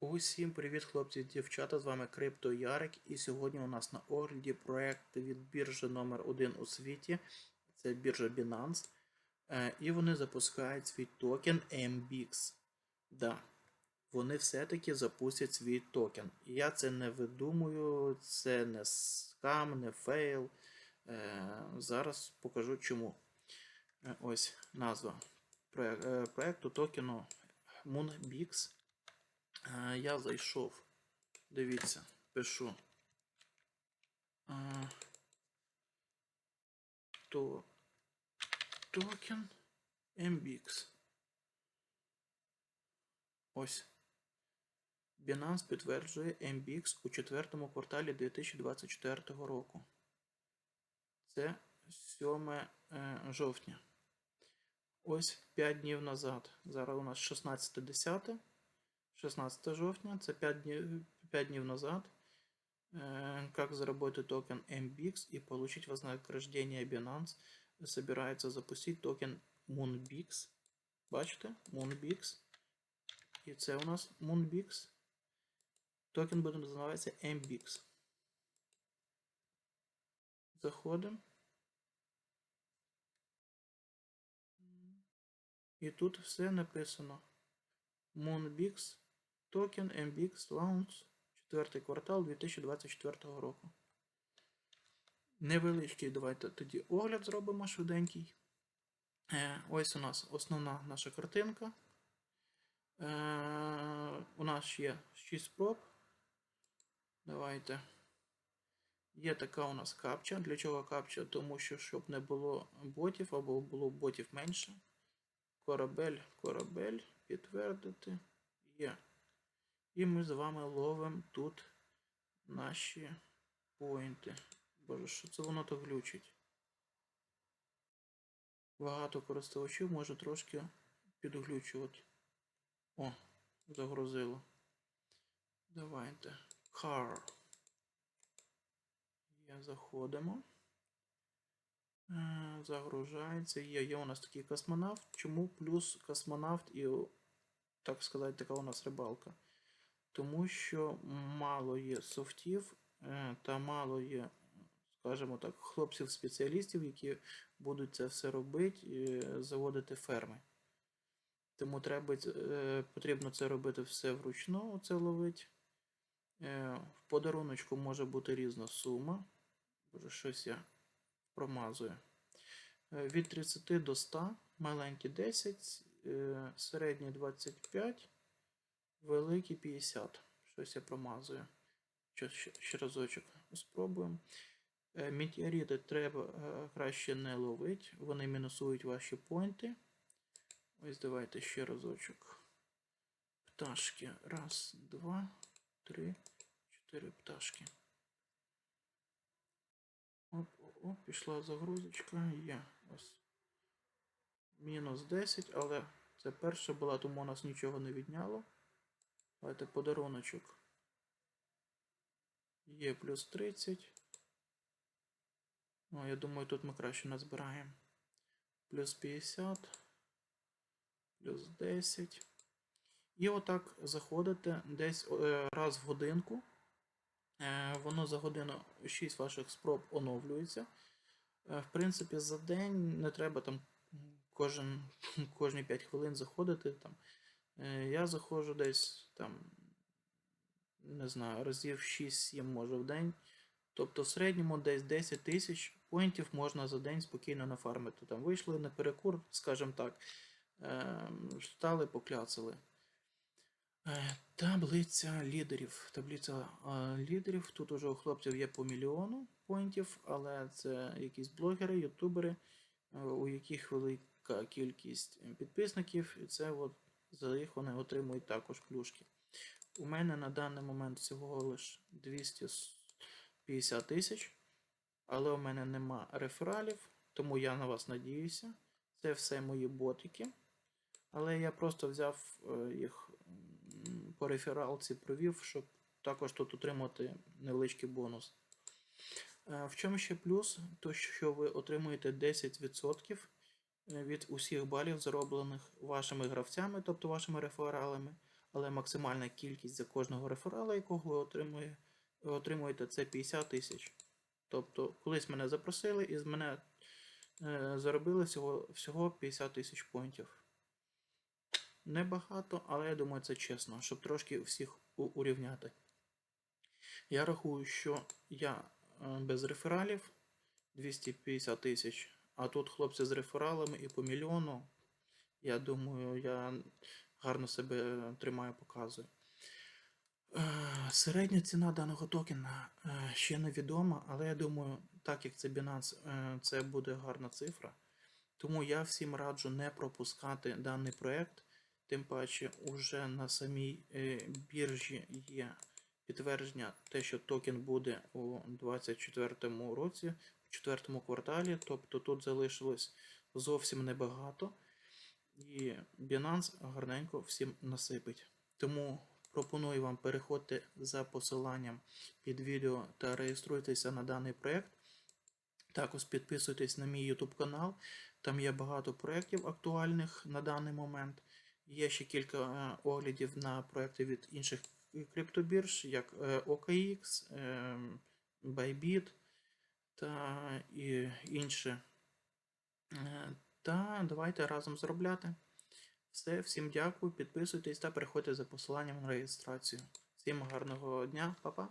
Усім привіт, хлопці і дівчата! З вами Крипто Ярик. І сьогодні у нас на огляді проект від біржі номер 1 у світі. Це біржа Binance. Е, І вони запускають свій токен MBX. Да, вони все-таки запустять свій токен. Я це не видумую, це не скам, не фейл. Е, Зараз покажу чому. Е, Ось назва проекту токену MoonBix. Е, Я зайшов. Дивіться, пишу. Е, То токен MBX.Ось. Binance підтверджує MBX у четвертому кварталі 2024 року. Це 7 е, жовтня. Ось 5 днів назад. Зараз у нас 16.10. 16 жовтня, це 5 днів, 5 днів назад. Э, Как заработать токен MBX и получить вознаграждение Binance. Собирается запустить токен Moonbix. Бачите? Moonbix. І це у нас Moonbix. Токен буде називатися MBX. Заходимо. І тут все написано. Moonbix токен MBX Launch четвертий квартал 2024 року. Невеличкий, давайте тоді огляд зробимо швиденький. Е, ось у нас основна наша картинка. Е, у нас є 6 спроб. Давайте. Є така у нас капча. Для чого капча? Тому що щоб не було ботів або було ботів менше. Корабель, корабель, підтвердити. Є. І ми з вами ловимо тут наші поінти. Боже, що це воно так глючить? Багато користувачів може трошки підглючувати. О, загрузило. Давайте. Car. Є, заходимо. Е, Загружається. Є, є у нас такий космонавт. Чому плюс космонавт і, так сказати, така у нас рибалка? Тому що мало є софтів е, та мало є, скажімо так, хлопців-спеціалістів, які будуть це все робити, заводити ферми. Тому треба, е, потрібно це робити все вручну, це ловить. Е, В подаруночку може бути різна сума. Боже, щось я промазую. Е, Від 30 до 100, маленькі 10, е, середні 25, великі 50. Щось я промазую. Ще, ще, ще разочок спробуємо. Е, Метеорити треба е, краще не ловити, вони мінусують ваші поінти. Ось давайте ще разочок. Пташки. Раз, два, три, чотири пташки. Оп, оп, пішла загрузочка. Є. Ось. Мінус 10, але це перша була, тому у нас нічого не відняло. Давайте подаруночок. Є плюс 30. Ну, я думаю, тут ми краще назбираємо. Плюс 50. Плюс 10. І отак заходите десь е, раз в годинку. Е, Воно за годину 6 ваших спроб оновлюється. Е, В принципі, за день не треба там кожен, кожні 5 хвилин заходити. Там. Е, Я заходжу десь там, не знаю, разів 6-7 може в день. Тобто в середньому десь 10 тисяч поінтів можна за день спокійно нафармити. Там вийшли на перекур, скажімо так, е, встали, покляцали. Е, Таблиця лідерів. Таблиця лідерів. Тут уже у хлопців є по мільйону поінтів, але це якісь блогери, ютубери, у яких велика кількість підписників, і це от за їх вони отримують також плюшки. У мене на даний момент всього лише 250 тисяч, але у мене нема рефералів, тому я на вас надіюся. Це все мої ботики. Але я просто взяв е, їх по рефералці провів, щоб також тут отримати невеличкий бонус. Е, В чому ще плюс? То що ви отримуєте 10% від усіх балів, зароблених вашими гравцями, тобто вашими рефералами, але максимальна кількість за кожного реферала, якого ви отримує, отримуєте, це 50 тисяч. Тобто, колись мене запросили і з мене е, заробили всього, всього 50 тисяч поінтів. Небагато, але я думаю, це чесно, щоб трошки всіх урівняти. Я рахую, що я е, без рефералів 250 тисяч, а тут хлопці з рефералами і по мільйону. Я думаю, я гарно себе тримаю, показую. Е, Середня ціна даного токена е, ще невідома, але я думаю, так як це Binance, е, це буде гарна цифра. Тому я всім раджу не пропускати даний проект. Тим паче, уже на самій біржі є підтвердження, те, що токен буде у 2024 році, у четвертому кварталі. Тобто тут залишилось зовсім небагато. І Binance гарненько всім насипить. Тому пропоную вам переходити за посиланням під відео та реєструйтеся на даний проект. Також підписуйтесь на мій YouTube канал. Там є багато проєктів актуальних на даний момент. Є ще кілька е, оглядів на проекти від інших криптобірж, як е, OKX, е, Bybit та інші. Е, Та давайте разом заробляти. Все, всім дякую, підписуйтесь та переходьте за посиланням на реєстрацію. Всім гарного дня, па-па!